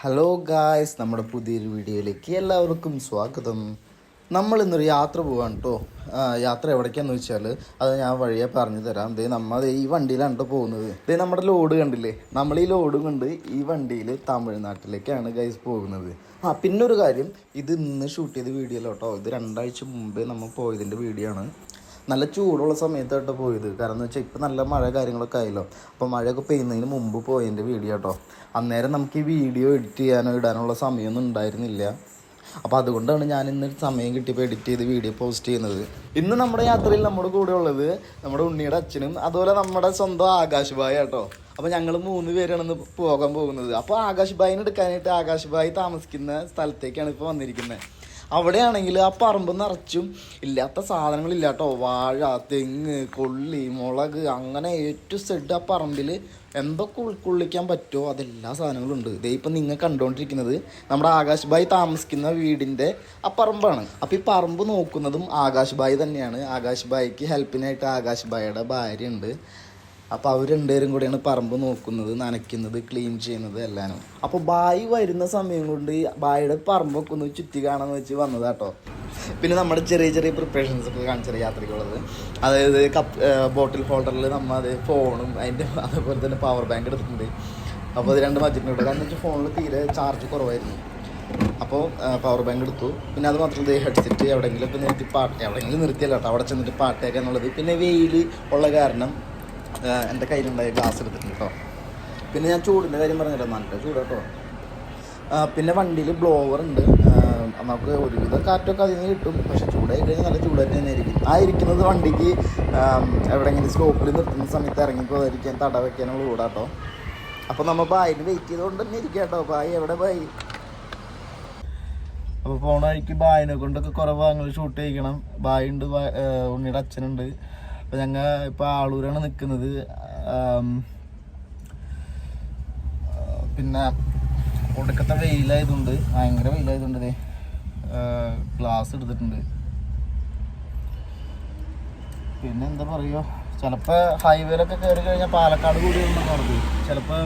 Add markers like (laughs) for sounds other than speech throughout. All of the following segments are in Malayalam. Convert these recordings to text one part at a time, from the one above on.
ഹലോ ഗായ്സ് നമ്മുടെ പുതിയൊരു വീഡിയോയിലേക്ക് എല്ലാവർക്കും സ്വാഗതം. നമ്മൾ ഇന്നൊരു യാത്ര പോവാണ് കേട്ടോ യാത്ര എവിടേക്കാന്ന് വെച്ചാൽ അത് ഞാൻ വഴിയെ പറഞ്ഞു തരാം. ദേ നമ്മൾ ഈ വണ്ടിയിലാണ് കേട്ടോ പോകുന്നത്. ദേ നമ്മുടെ ലോഡ് കണ്ടില്ലേ? നമ്മൾ ഈ ലോഡ് കൊണ്ട് ഈ വണ്ടിയിൽ തമിഴ്നാട്ടിലേക്കാണ് ഗൈസ് പോകുന്നത്. ആ പിന്നെ ഒരു കാര്യം ഇത് ഇന്ന് ഷൂട്ട് ചെയ്ത വീഡിയോ കേട്ടോ ഇത് രണ്ടാഴ്ച മുമ്പേ നമ്മൾ പോയതിന്റെ വീഡിയോ ആണ്. നല്ല ചൂടുള്ള സമയത്തായിട്ട് പോയത്. കാരണം എന്ന് വെച്ചാൽ ഇപ്പം നല്ല മഴ കാര്യങ്ങളൊക്കെ ആയല്ലോ. അപ്പോൾ മഴയൊക്കെ പെയ്യുന്നതിന് മുമ്പ് പോയതിന്റെ വീഡിയോ കേട്ടോ. അന്നേരം നമുക്ക് ഈ വീഡിയോ എഡിറ്റ് ചെയ്യാനോ ഇടാനുള്ള സമയമൊന്നും ഉണ്ടായിരുന്നില്ല. അപ്പോൾ അതുകൊണ്ടാണ് ഞാൻ ഇന്ന് സമയം കിട്ടിയപ്പോൾ എഡിറ്റ് ചെയ്ത് വീഡിയോ പോസ്റ്റ് ചെയ്യുന്നത്. ഇന്ന് നമ്മുടെ യാത്രയിൽ നമ്മുടെ കൂടെ ഉള്ളത് നമ്മുടെ ഉണ്ണിയുടെ അച്ഛനും അതുപോലെ നമ്മുടെ സ്വന്തം ആകാശ് ഭായ കേട്ടോ അപ്പോൾ ഞങ്ങൾ മൂന്ന് പേരാണ് ഇന്ന് പോകാൻ പോകുന്നത്. അപ്പോൾ ആകാശ് ഭായിനെ എടുക്കാനായിട്ട് ആകാശ് ഭായി താമസിക്കുന്ന സ്ഥലത്തേക്കാണ് ഇപ്പോൾ വന്നിരിക്കുന്നത് അവിടെയാണെങ്കിൽ ആ പറമ്പ് നിറച്ചും ഇല്ലാത്ത സാധനങ്ങളില്ല കേട്ടോ വാഴ തെങ്ങ് കൊള്ളി മുളക് അങ്ങനെ ഏറ്റവും സെഡ് ആ പറമ്പിൽ എന്തൊക്കെ ഉൾക്കൊള്ളിക്കാൻ പറ്റുമോ? അതെല്ലാ സാധനങ്ങളും ഉണ്ട് ഇതേ ഇപ്പം നിങ്ങൾ കണ്ടുകൊണ്ടിരിക്കുന്നത് നമ്മുടെ ആകാശ് ഭായ് താമസിക്കുന്ന വീടിന്റെ ആ പറമ്പാണ്. അപ്പോൾ ഈ പറമ്പ് നോക്കുന്നതും ആകാശ് ഭായ് തന്നെയാണ്. ആകാശ് ഭായിക്ക് ഹെൽപ്പിനായിട്ട് ആകാശ് ഭായിയുടെ ഭാര്യ ഉണ്ട്. അപ്പോൾ അവർ രണ്ടുപേരും കൂടെയാണ് പറമ്പ് നോക്കുന്നത് നനയ്ക്കുന്നത് ക്ലീൻ ചെയ്യുന്നത് എല്ലാനും. അപ്പോൾ ബായി വരുന്ന സമയം കൊണ്ട് ബായിയുടെ പറമ്പൊക്കെ ഒന്ന് ചുറ്റി കാണാന്ന് വെച്ച് വന്നത് കേട്ടോ പിന്നെ നമ്മുടെ ചെറിയ ചെറിയ പ്രിപ്പറേഷൻസ് ഒക്കെ കാണിച്ചത് യാത്രയ്ക്കുള്ളത്. അതായത് കപ്പ് ബോട്ടിൽ ഹോൾഡറിൽ നമ്മൾ അത് ഫോണും അതിന്റെ അതുപോലെ തന്നെ പവർ ബാങ്ക് എടുത്തിട്ടുണ്ട്. അപ്പോൾ അത് രണ്ട് വെച്ചിട്ടുണ്ട് കാരണം വെച്ചാൽ ഫോണിൽ തീരെ ചാർജ് കുറവായിരുന്നു. അപ്പോൾ പവർ ബാങ്ക് എടുത്തു. പിന്നെ അത് മാത്രം ഹെഡ്സെറ്റ് ഇപ്പോൾ നിർത്തി പാട്ട് എവിടെയെങ്കിലും നിർത്തിയല്ല കേട്ടോ അവിടെ ചെന്നിട്ട് പാട്ട് എന്നുള്ളത് പിന്നെ വെയിൽ ഉള്ള കാരണം എന്റെ കയ്യിലുണ്ടായ ഗ്ലാസ് എടുത്തിട്ടുണ്ട് കേട്ടോ പിന്നെ ഞാൻ ചൂടിന്റെ കാര്യം പറഞ്ഞല്ലോ നല്ല ചൂട് കേട്ടോ പിന്നെ വണ്ടിയിൽ ബ്ലോവർ ഉണ്ട്. നമുക്ക് ഒരുവിധം കാറ്റൊക്കെ അതിൽ നിന്ന് കിട്ടും. പക്ഷെ ചൂടായി കഴിഞ്ഞാൽ നല്ല ചൂടായിട്ട് തന്നെ ആയിരിക്കും. ആ ഇരിക്കുന്നത് വണ്ടിക്ക് എവിടെയെങ്കിലും സ്ലോപ്പിൽ നിർത്തുന്ന സമയത്ത് ഇറങ്ങിപ്പോകാതിരിക്കാൻ തട വയ്ക്കാനുള്ള ചൂട് കേട്ടോ അപ്പോൾ നമ്മൾ ബായിന് വെയിറ്റ് ചെയ്തുകൊണ്ട് തന്നെ ഇരിക്കുക കേട്ടോ ബായി എവിടെ ബായി അപ്പോൾ പോണ വഴിക്ക് ബായിനെ കൊണ്ടൊക്കെ കുറേ ഭാഗങ്ങൾ ഷൂട്ട് ചെയ്യിക്കണം. ബായി ഉണ്ട് ബാ- ഏഹ് ഉണ്ണിയുടെ അച്ഛനുണ്ട്. അപ്പോൾ ഞങ്ങൾ ഇപ്പോൾ ആളൂരാണ് നിൽക്കുന്നത് പിന്നെ ഒടുക്കത്തെ വെയിലായതുകൊണ്ട് ഭയങ്കര വെയിലായതുകൊണ്ട് അതെ ഗ്ലാസ് എടുത്തിട്ടുണ്ട്. പിന്നെ എന്താ പറയുക ചിലപ്പോൾ ഹൈവേയിലൊക്കെ കയറി കഴിഞ്ഞാൽ പാലക്കാട് കൂടി ഉണ്ടെന്ന് നടക്കും ചിലപ്പോൾ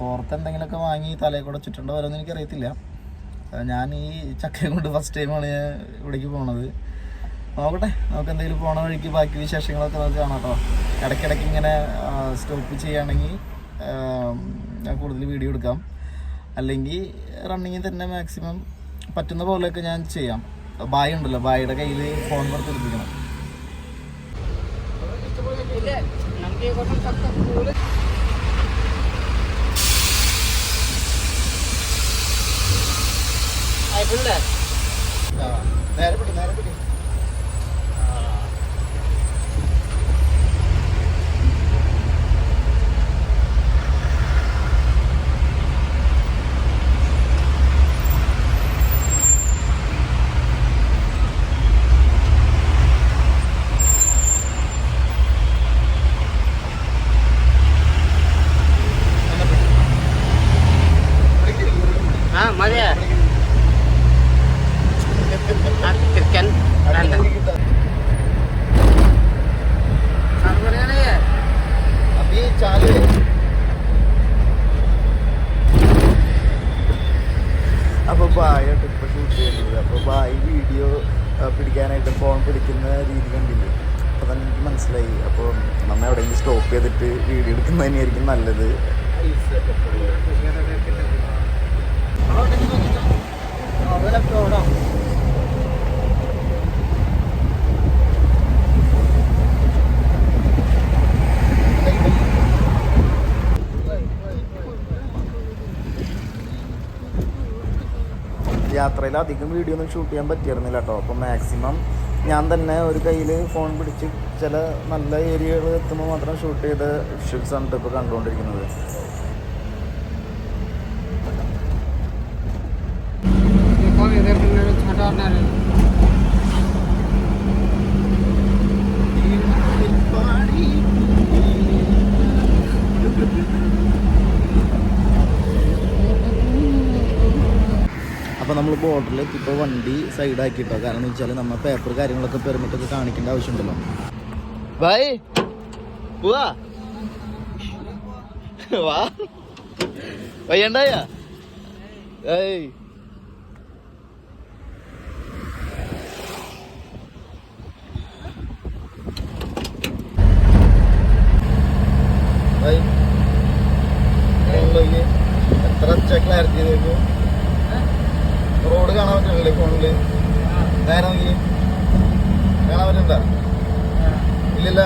തോർത്ത് എന്തെങ്കിലുമൊക്കെ വാങ്ങി തലയിൽ കൂടെ ചുറ്റേണ്ട വരുമെന്ന് എനിക്കറിയത്തില്ല. ഞാൻ ഈ ചക്കയും കൊണ്ട് ഫസ്റ്റ് ടൈമാണ് ഞാൻ ഇവിടേക്ക് പോണത്. നോക്കട്ടെ. നമുക്ക് എന്തെങ്കിലും പോണ വഴിക്ക് ബാക്കി വിശേഷങ്ങളൊക്കെ നമുക്ക് കാണാം കേട്ടോ. ഇടയ്ക്കിടയ്ക്ക് ഇങ്ങനെ സ്റ്റോപ്പ് ചെയ്യുകയാണെങ്കിൽ ഞാൻ കൂടുതൽ വീഡിയോ എടുക്കാം. അല്ലെങ്കിൽ റണ്ണിങ്ങിൽ തന്നെ മാക്സിമം പറ്റുന്ന പോലെയൊക്കെ ഞാൻ ചെയ്യാം. ബായ് ഉണ്ടല്ലോ ബായിയുടെ കയ്യിൽ ഫോൺ കൊടുത്ത് എടുപ്പിക്കണം നേരെ പിടി നേരെ പിടി Ah, mari ya. Aktifkan anda. Sabarnya ya. അപ്പൊ ഈ ചാൽ അപ്പൊ ബായായിട്ട് ഇപ്പൊ ഷൂട്ട് ചെയ്യുന്നത് അപ്പൊ ബായി വീഡിയോ പിടിക്കാനായിട്ട് ഫോൺ പിടിക്കുന്ന രീതി കണ്ടില്ലേ അപ്പൊ തന്നെ എനിക്ക് മനസ്സിലായി അപ്പോൾ നമ്മ എവിടെയെങ്കിലും സ്റ്റോപ്പ് ചെയ്തിട്ട് വീഡിയോ എടുക്കുന്നത് തന്നെയായിരിക്കും നല്ലത് യാത്രയിൽ അധികം വീഡിയോ ഒന്നും ഷൂട്ട് ചെയ്യാൻ പറ്റിയിരുന്നില്ല കേട്ടോ അപ്പോൾ മാക്സിമം ഞാൻ തന്നെ ഒരു കയ്യിൽ ഫോൺ പിടിച്ച് ചില നല്ല ഏരിയകൾ എത്തുമ്പോൾ മാത്രം ഷൂട്ട് ചെയ്ത ആണ് ഇപ്പോൾ കണ്ടുകൊണ്ടിരിക്കുന്നത്. ബോർഡറിലേക്ക് ഇപ്പോൾ വണ്ടി സൈഡാക്കിട്ടോ കാരണം എന്ന് വെച്ചാൽ നമ്മൾ പേപ്പർ കാര്യങ്ങളൊക്കെ പെർമിറ്റൊക്കെ കാണിക്കേണ്ട ആവശ്യമുണ്ടല്ലോ. ബൈ. പോവാ. വാ. വയ്യണ്ടായ? ഏയ്. എത്ര ക്ലാരിറ്റി ചെയ്തേക്കും? റോഡ് കാണാൻ പറ്റില്ലേ ഫോണിൽ? നേരെ നോക്കി കാണാൻ പറ്റണ്ട ഇല്ലില്ല?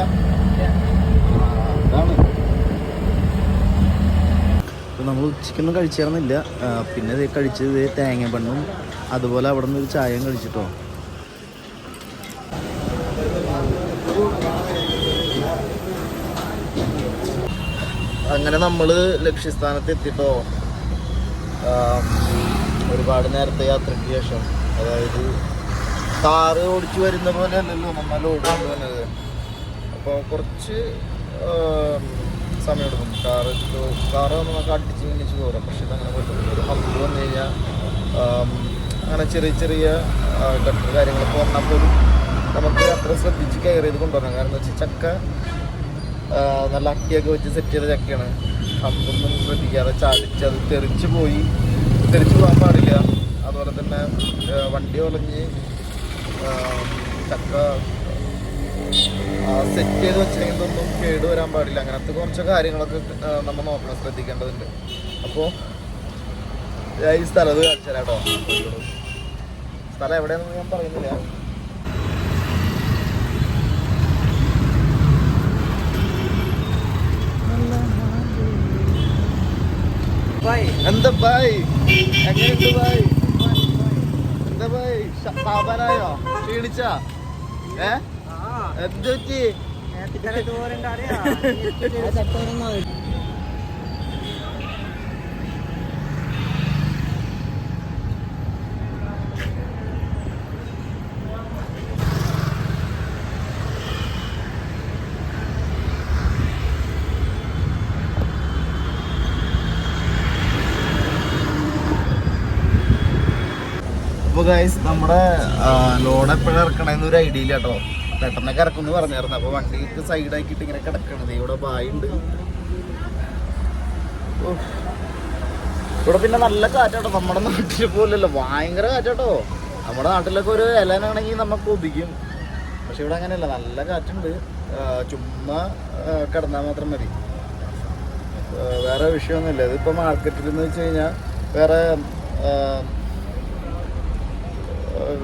നമ്മൾ ഉച്ചയ്ക്കൊന്നും കഴിച്ചിരുന്നില്ല. പിന്നെ ഇത് കഴിച്ചത് തേങ്ങ പണ്ണും അതുപോലെ അവിടെ നിന്ന് ഒരു ചായയും കഴിച്ചിട്ടോ. അങ്ങനെ നമ്മൾ ലക്ഷ്യസ്ഥാനത്ത് എത്തിട്ടോ. ആ, ഒരുപാട് നേരത്തെ യാത്രയ്ക്ക് ശേഷം. അതായത് കാറ് ഓടിച്ചു വരുന്ന പോലെ അല്ലല്ലോ നമ്മൾ ഓടുന്നത് അപ്പോൾ കുറച്ച് സമയമെടുക്കും കാറ് കാറ് നമുക്ക് അടിച്ച് മിനിച്ച് പോരാം പക്ഷെ അങ്ങനെ പറ്റും ഒരു ഹബ് വന്നു കഴിഞ്ഞാൽ അങ്ങനെ ചെറിയ ചെറിയ ഗട്ടർ കാര്യങ്ങളൊക്കെ വന്നാൽ പോലും നമുക്ക് അത്ര ശ്രദ്ധിച്ച് കെയർ ചെയ്ത് കൊണ്ടുവരണം. കാരണം എന്താ വെച്ചാൽ ചക്ക നല്ല അക്കിയൊക്കെ വെച്ച് സെറ്റ് ചെയ്ത ചക്കയാണ്. ഹമ്പൊന്നും ശ്രദ്ധിക്കാതെ ചാടിച്ച് അത് തെറിച്ച് പോയി തെറിച്ച് പോകാൻ പാടില്ല. അതുപോലെ തന്നെ വണ്ടി ഒളിഞ്ഞ് ചക്ക സെറ്റ് ചെയ്ത് വെച്ചിരിക്കുന്നതൊന്നും കേട് വരാൻ പാടില്ല. അങ്ങനത്തെ കുറച്ച് കാര്യങ്ങളൊക്കെ നമ്മൾ നോക്കണം ശ്രദ്ധിക്കേണ്ടതുണ്ട്. അപ്പോൾ ഈ സ്ഥലം ഇത് കാണിച്ചു തരാം കേട്ടോ. സ്ഥലം എവിടെയാണെന്ന് ഞാൻ പറയുന്നില്ല. എന്താ ബായ് എങ്ങനെയുണ്ട് എന്തോ എന്താ ബായ് സാബാനായോ ക്ഷീണിച്ചാ? ഏ? എന്ത് (laughs) പറ്റി അപ്പൊ ഗൈസ് നമ്മുടെ ലോഡ് എപ്പോഴും ഇറക്കണമെന്ന് ഒരു ഐഡിയ ഇല്ല കേട്ടോ പെട്ടെന്നൊക്കെ ഇറക്കുമെന്ന് പറഞ്ഞായിരുന്നു. അപ്പൊ വണ്ടിക്ക് സൈഡ് ആക്കിയിട്ട് ഇങ്ങനെ കിടക്കണത് ഇവിടെ ബായുണ്ട്. ഇവിടെ പിന്നെ നല്ല കാറ്റാട്ടോ. നമ്മുടെ നാട്ടിൽ പോലല്ലോ ഭയങ്കര കാറ്റാട്ടോ. നമ്മുടെ നാട്ടിലൊക്കെ ഒരു ഇലനാണെങ്കിൽ നമുക്ക് ഒതിക്കും പക്ഷെ ഇവിടെ അങ്ങനെയല്ല. നല്ല കാറ്റുണ്ട്. ചുമ്മാ കിടന്നാൽ മാത്രം മതി. വേറെ വിഷയമൊന്നുമില്ല. ഇതിപ്പോൾ മാർക്കറ്റിൽ എന്ന് വെച്ച് കഴിഞ്ഞാൽ വേറെ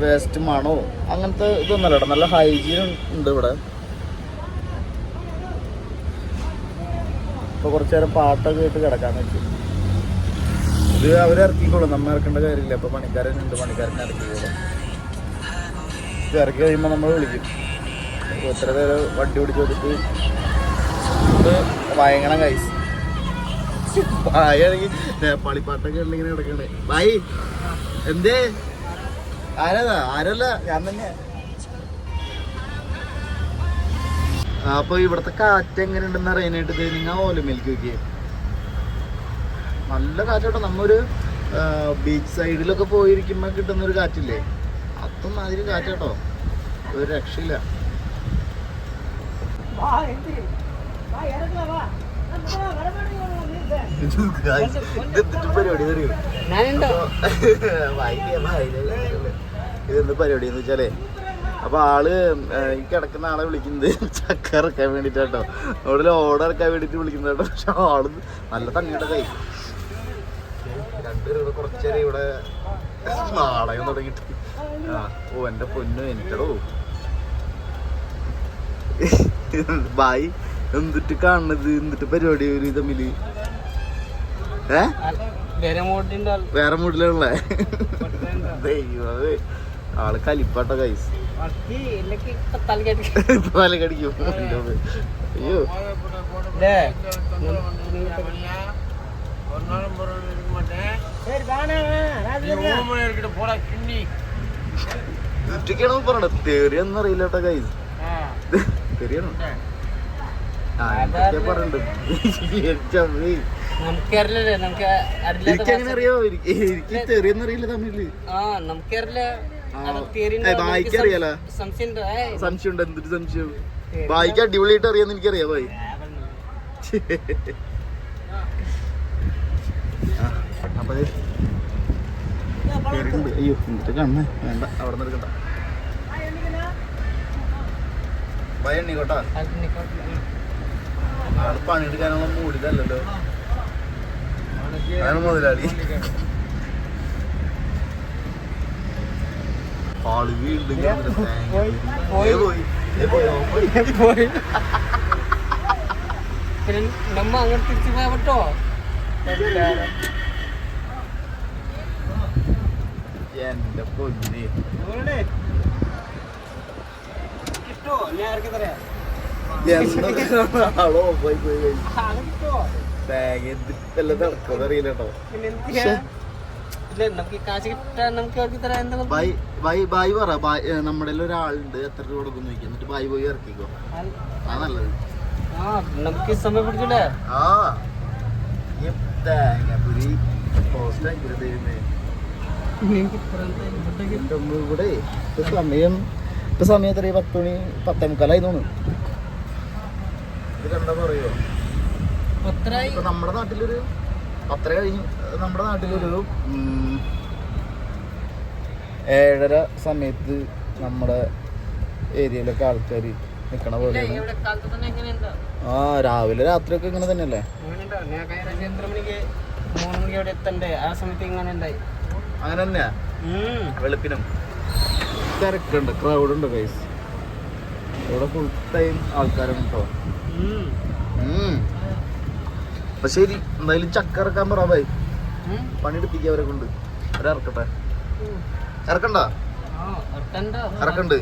വേസ്റ്റ് മണോ അങ്ങനത്തെ ഇതൊന്നുമല്ല കേട്ടോ. നല്ല ഹൈജീൻ ഉണ്ട് ഇവിടെ. ഇപ്പൊ കുറച്ചു നേരം പാട്ടൊക്കെ ഇട്ട് കിടക്കാൻ വെച്ചു ഇത് അവർ ഇറക്കിക്കോളും. നമ്മൾ ഇറക്കേണ്ട കാര്യമില്ല. ഇപ്പൊ പണിക്കാരൻ ഉണ്ട്. പണിക്കാരനെ ഇറക്കിക്കോളും ഇത് ഇറക്കി കഴിയുമ്പോൾ നമ്മൾ വിളിക്കും. എത്ര പേര് വണ്ടി പിടിച്ച് കൊടുത്ത് വയങ്ങണം കൈസ് (laughs) നേപ്പാളി പാട്ടൊക്കെ ഇങ്ങനെ കിടക്കണേ ഭായി എന്തേ? ആരതാ ആരല്ല ഞാൻ തന്നെ. അപ്പൊ ഇവിടുത്തെ കാറ്റ് എങ്ങനെ ഉണ്ടെന്ന് അറിയാനായിട്ട് നിങ്ങൾ ഓലമേൽക്ക് നോക്കിയേ. നല്ല കാറ്റോട്ടോ. നമ്മൊരു ബീച്ച് സൈഡിലൊക്കെ പോയിരിക്കുമ്പോ കിട്ടുന്ന ഒരു കാറ്റില്ലേ? അതും മാതിരി കാറ്റാട്ടോ. ഒരു രക്ഷയില്ല. ഞാനുണ്ടോ? പരിപാടി അറിയോ (laughs) ഇതെന്ത് പരിപാടി എന്ന് വെച്ചാലേ അപ്പോൾ ആൾ ഈ കിടക്കുന്ന ആളെ വിളിക്കുന്നത് ചക്ക ഇറക്കാൻ വേണ്ടിയിട്ട് കേട്ടോ. അവിടെ ഓർഡർ ഇറക്കാൻ വേണ്ടിട്ട് വിളിക്കുന്നത് കേട്ടോ. പക്ഷെ ആൾ നല്ല തങ്ങയുടെ കൈ. രണ്ടുപേരും കുറച്ച് ഇവിടെ നാടകം തുടങ്ങിട്ട് ഓ എന്റെ പൊന്നു എനിക്കടോ. ബായ് എന്തിട്ട് കാണുന്നത്? എന്തിട്ട് പരിപാടി ഒരു തമ്മിൽ? ഏ? വേറെ മൂട്ടിലുള്ള ദൈവമേ. ആൾ കലിപ്പാട്ടോ കൈസ് തലക്കടിക്കും അയ്യോ. ചുറ്റിക്കണം പറയണ തെറിയെന്നറിയില്ല കേട്ടോ കൈസ് തെറിയണോ എനിക്കറിയില്ല തമിഴിൽ ആ. നമുക്കറിയില്ല വായിക്കറിയാലോ? സംശയം സംശയം. വായിക്ക അടിപൊളിയായിട്ട് അറിയാന്ന് എനിക്കറിയാം ഭായി അയ്യോ എന്നിട്ട് കണ്ണ്. വേണ്ട അവിടെ നിന്ന് പണിയെടുക്കാനുള്ള മൂടിതല്ലല്ലോ. മുതലാളി. ആൾ വീണ്ടും. പോയി, പിന്നെ നമ്മ അങ്ങോട്ട് തിരിച്ചു പോയാ പറ്റോ എന്റെ പൊന്നി. കിട്ടോ ഞാൻ ഇറക്കി തരാം? എന്തൊക്കെ ആളോ? പോയി പോയി തേങ്ങ എന്തിട്ടെല്ലാം നടക്കുന്നത് അറിയില്ല കേട്ടോ. ഇല്ല നമുക്ക് ഈ കാശ് കിട്ടാൻ നമുക്ക് ഇറക്കി തരാം എന്താ ബൈ ബൈ ബൈ പറ. ബൈ നമ്മുടെ ഒരാളുണ്ട് എത്ര രൂപ കൊടുക്കുന്നു എന്നിട്ട് ബൈ പോയി ഇറക്കിക്കോ. ആ നല്ലത്. ആ നമുക്ക് ഈ സമയം പിടിച്ചില്ലേ ആ. തേങ്ങാപ്പുരി പോസ്റ്റ് ആക്കി തരുന്നേ. ഇവിടെ. ഇപ്പൊ സമയം ഇപ്പൊ സമയം എത്ര? പത്ത് മണി പത്തേ മുക്കാലായി തോന്നുന്നു. ഇത് നമ്മുടെ നാട്ടിലൊരു പത്തര കഴിഞ്ഞു. നമ്മുടെ നാട്ടിലൊരു ഏഴര സമയത്ത് നമ്മുടെ ഏരിയയിലൊക്കെ ആൾക്കാർ നിൽക്കണ പോലെ ആ രാവിലെ രാത്രിയൊക്കെ ഇങ്ങനെ തന്നെയല്ലേ? അങ്ങനെ തന്നെയാ. വെളുപ്പിനും. തിരക്കുണ്ട്. ക്രൗഡ് ഉണ്ട് കൈസ് ഇവിടെ ഫുൾ ടൈം ആൾക്കാരുണ്ടോ കേട്ടോ ഉം. അപ്പൊ ശരി എന്തായാലും ചക്ക ഇറക്കാൻ പറ ഭായി. പണിയെടുപ്പിക്കുക അവരെ കൊണ്ട്. അവരെ ഇറക്കട്ടെ. ഇറക്കണ്ട. ഇറക്കണ്ട്.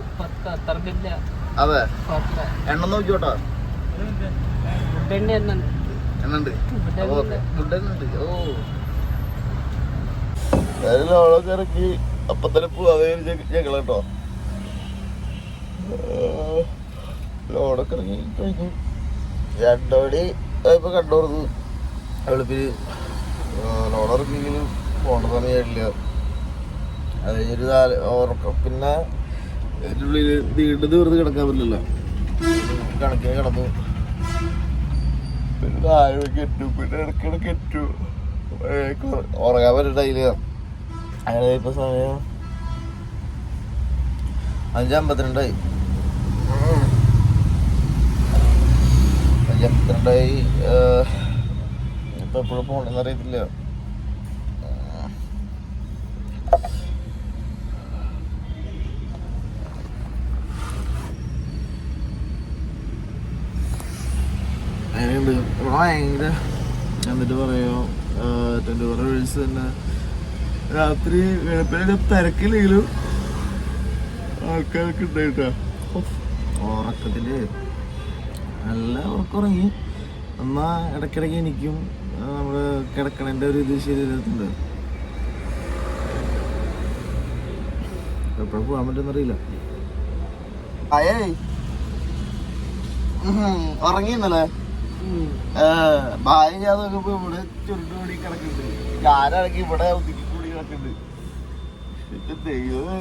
അതെ. എണ്ണ നോക്കിയോട്ടാ. എണ്ണുണ്ട്. ഓ ഇറക്കി. അപ്പൊ തന്നെ പോവാതെ ഞങ്ങൾ കേട്ടോ. ലോഡൊക്കെ ഇറങ്ങി കഴിഞ്ഞു. രണ്ടോടി ഇപ്പൊ കണ്ടോർന്ന് വെളുപ്പിന് ലോഡ് ഇറക്കിയെങ്കിലും പോകേണ്ടതാണ് കേട്ടില്ല അത് കഴിഞ്ഞൊരു ഉറക്കം പിന്നെ ഉള്ളിൽ നീണ്ടു തീർന്ന് കിടക്കാൻ പറ്റില്ലല്ലോ. കണക്കിന് കിടന്നു. പിന്നെ മണിക്ക് എറ്റു പിന്നെ ഇടയ്ക്കിടയ്ക്ക് എറ്റു ഉറങ്ങാൻ പറ്റണ്ടായില്ല. അങ്ങനെ ഇപ്പൊ സമയം അഞ്ചമ്പത്തിരണ്ടായി അഞ്ചമ്പത്തിരണ്ടായി ഇപ്പൊ എപ്പോഴും പോണെന്ന് അറിയത്തില്ല. അങ്ങനെയുണ്ട്. ഭയങ്കര എന്നിട്ട് പറയോ ട്വന്റി ഫോർ അവേഴ്സ് തന്നെ. രാത്രി വെളുപ്പിനെ തിരക്കില്ലെങ്കിലും ആൾക്കാർക്ക് ഉണ്ടായിട്ടാ ഉറക്കത്തിൽ നല്ല ഉറക്കുറങ്ങി എന്നാ ഇടയ്ക്കിടയ്ക്ക് എനിക്കും ആ, നമ്മൾ ഒരു ഇത് ശരീരത്തുണ്ട് എപ്പോഴും പോകാൻ പറ്റുന്നറിയില്ല. അയേ. ഉറങ്ങി ഇന്നലെ. ഉം. ഭാര്യ ഞാൻ നോക്കുമ്പോ ഇവിടെ ചുരുട്ട് കൂടി കിടക്കുന്നുണ്ട് ഞാനാണെങ്കിൽ ഇവിടെ ഒതുക്കി കൂടി കിടക്കുന്നുണ്ട് ദൈവമേ.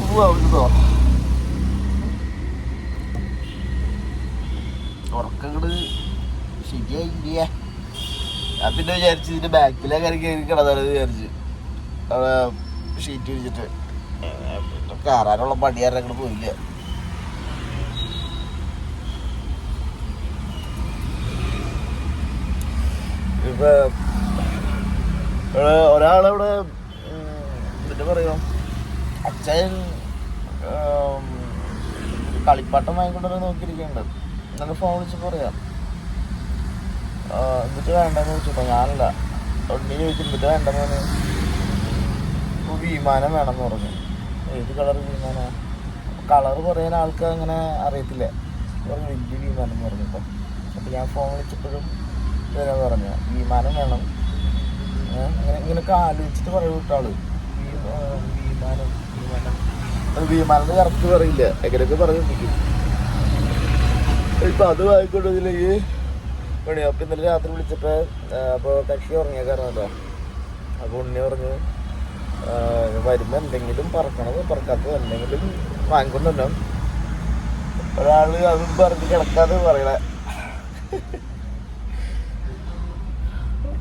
പോവാറുണ്ടോ ഉറക്കങ്ങട് ശരിയായില്ല ഞാൻ പിന്നെ വിചാരിച്ച് ഇതിന്റെ ബാക്കിലെ കയറി കയറി കിടന്നാണ് വിചാരിച്ച്. ഷീറ്റ് വിരിച്ചിട്ട് കയറാനുള്ള പണിയാരെ അങ്ങോട്ട് പോയില്ല. ഇപ്പൊ ഒരാളവിടെ എന്നിട്ട് പറയോ അച്ഛൻ കളിപ്പാട്ടം വാങ്ങിക്കൊണ്ടുവരാൻ നോക്കിയിരിക്കുന്നുണ്ട്. എന്നിട്ട് ഫോൺ വിളിച്ച് പറയാം. എന്നിട്ട് വേണ്ടെന്ന് ചോദിച്ചപ്പോൾ ഞാനല്ല. ഉണ്ണി ചോദിച്ചു എന്നിട്ട് വേണ്ടെന്ന് ഇപ്പൊ വിമാനം വേണമെന്ന് പറഞ്ഞു. ഏത് കളർ വിമാന? കളർ പറയാൻ ആൾക്ക് അങ്ങനെ അറിയത്തില്ല. ഒരു വലിയ വിമാനം എന്ന് പറഞ്ഞപ്പോൾ അപ്പോൾ ഞാൻ ഫോൺ വിളിച്ചപ്പോഴും ഇങ്ങനെ പറഞ്ഞു വിമാനം വേണം. അങ്ങനെ ഇങ്ങനെയൊക്കെ ആലോചിച്ചിട്ട് പറയും വിട്ടാൾ വിമാനം വിമാനം. വിമാനത്തിന് വിമാനം കറക്റ്റ് പറയില്ല. എങ്ങനെയൊക്കെ പറഞ്ഞിരിക്കും ഇപ്പൊ അത് വായിക്കൊണ്ടില്ലെങ്കിൽ പണി അപ്പൊ ഇന്നലെ രാത്രി വിളിച്ചപ്പോ ആ, അപ്പൊ കക്ഷി ഉറങ്ങിയ കാരണം കേട്ടോ അപ്പൊ ഉണ്ണി പറഞ്ഞു ആ, വരുമ്പോ എന്തെങ്കിലും പറക്കണത് പറക്കാത്തത് എന്തെങ്കിലും വാങ്ങിക്കൊണ്ടുണ്ടോ ഒരാൾ അതും പറഞ്ഞ് കിടക്കാതെ പറയണേ.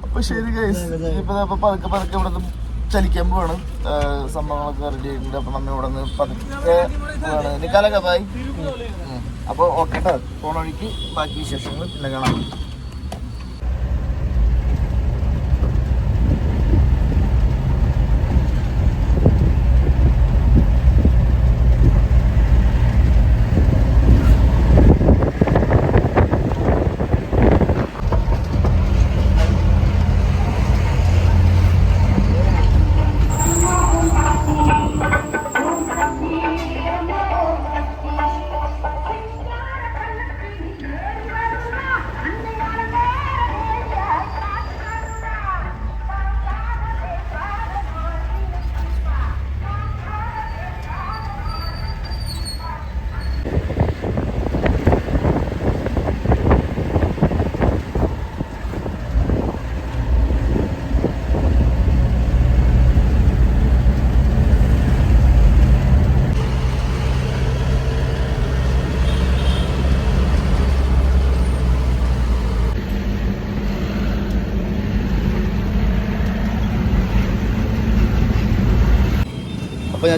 അപ്പൊ ശരി ഗൈസ് പതുക്കെ പതുക്കെ ഇവിടെ ചലിക്കാൻ പോവാണ്. സംഭവങ്ങളൊക്കെ റെഡി ആയിട്ടുണ്ട്. അപ്പൊ നമ്മ ഇവിടെ നിന്ന് പതുക്കെ പോവാണ് നിക്കാലൊക്കെ ബായ് അപ്പൊ ഓക്കെ കേട്ടോ പോണ വഴിക്ക് ബാക്കി വിശേഷങ്ങൾ പിന്നെ കാണാം.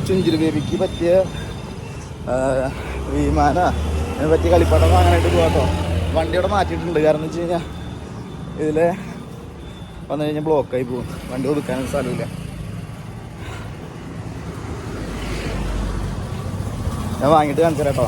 ചുഞ്ചിൽ ബേബിക്ക് പറ്റിയ വിമാന പറ്റിയ കളിപ്പാട്ടം വാങ്ങാനായിട്ട് കേട്ടോ ഇവിടെ മാറ്റിയിട്ടുണ്ട്. കാരണം വെച്ച് കഴിഞ്ഞാൽ ഇതിൽ വന്നു കഴിഞ്ഞാൽ ബ്ലോക്കായി പോകും. വണ്ടി ഒതുക്കാനും സ്ഥലമില്ല. ഞാൻ വാങ്ങിയിട്ട് കാണിച്ചു തരാം കേട്ടോ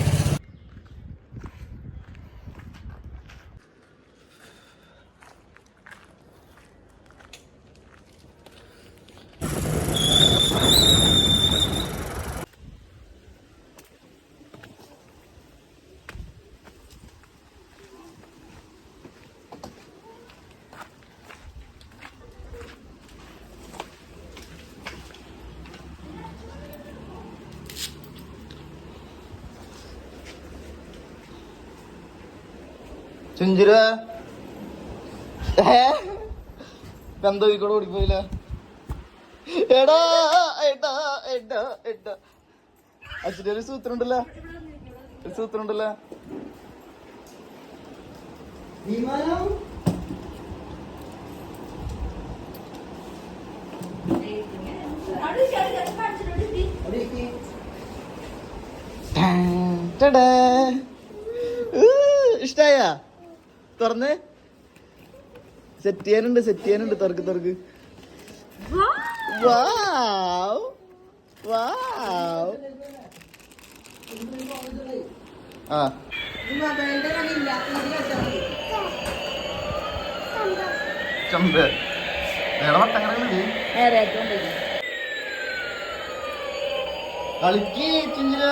ചുഞ്ചിര. എന്തോ കൂടെ ഓടിപ്പോയില്ല? എടാ എടാ എടാ എടാ. അച്ഛന്റെ ഒരു സൂത്രം ഉണ്ടല്ലോ ഒരു സൂത്രം ഉണ്ടല്ലോ ഇഷ്ടായ? തുറന്ന്. സെറ്റ് ചെയ്യാനുണ്ട് സെറ്റ് ചെയ്യാനുണ്ട്. തുറക്ക് തുറക്ക്. വാവ് വാവ് ആ. ചമ്പ്. കളിക്ക് ചിഞ്ചില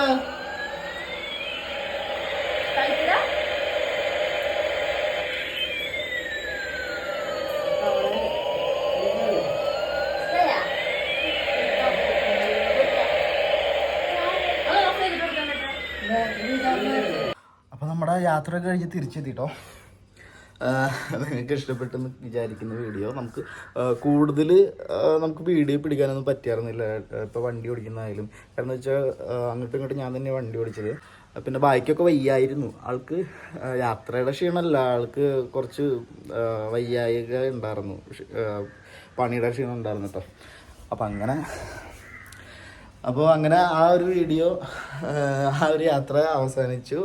യാത്ര കഴിഞ്ഞ് തിരിച്ചെത്തിട്ടോ. നിങ്ങൾക്ക് ഇഷ്ടപ്പെട്ടെന്ന് വിചാരിക്കുന്ന വീഡിയോ. നമുക്ക് കൂടുതൽ നമുക്ക് വീഡിയോ പിടിക്കാനൊന്നും പറ്റിയായിരുന്നില്ല. ഇപ്പോൾ വണ്ടി ഓടിക്കുന്നതായാലും. കാരണം വെച്ചാൽ അങ്ങോട്ടും ഇങ്ങോട്ടും ഞാൻ തന്നെ വണ്ടി ഓടിച്ചത്. പിന്നെ ബൈക്കൊക്കെ വയ്യായിരുന്നു. ആൾക്ക് യാത്രയുടെ ക്ഷീണമല്ല. ആൾക്ക് കുറച്ച് വയ്യായിക ഉണ്ടായിരുന്നു. പണിയുടെ ക്ഷീണം ഉണ്ടായിരുന്നു കേട്ടോ. അപ്പം അങ്ങനെ അപ്പോൾ അങ്ങനെ ആ ഒരു വീഡിയോ ആ ഒരു യാത്ര അവസാനിച്ചു.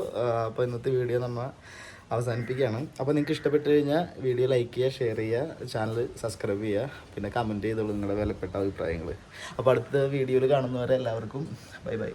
അപ്പോൾ ഇന്നത്തെ വീഡിയോ നമ്മൾ അവസാനിപ്പിക്കുകയാണ്. അപ്പോൾ നിങ്ങൾക്ക് ഇഷ്ടപ്പെട്ട് കഴിഞ്ഞാൽ വീഡിയോ ലൈക്ക് ചെയ്യുക ഷെയർ ചെയ്യുക ചാനൽ സബ്സ്ക്രൈബ് ചെയ്യുക പിന്നെ കമന്റ് ചെയ്തോളൂ നിങ്ങളുടെ വിലപ്പെട്ട അഭിപ്രായങ്ങൾ അപ്പോൾ അടുത്ത വീഡിയോയിൽ കാണുന്നവരെ എല്ലാവർക്കും ബൈ ബൈ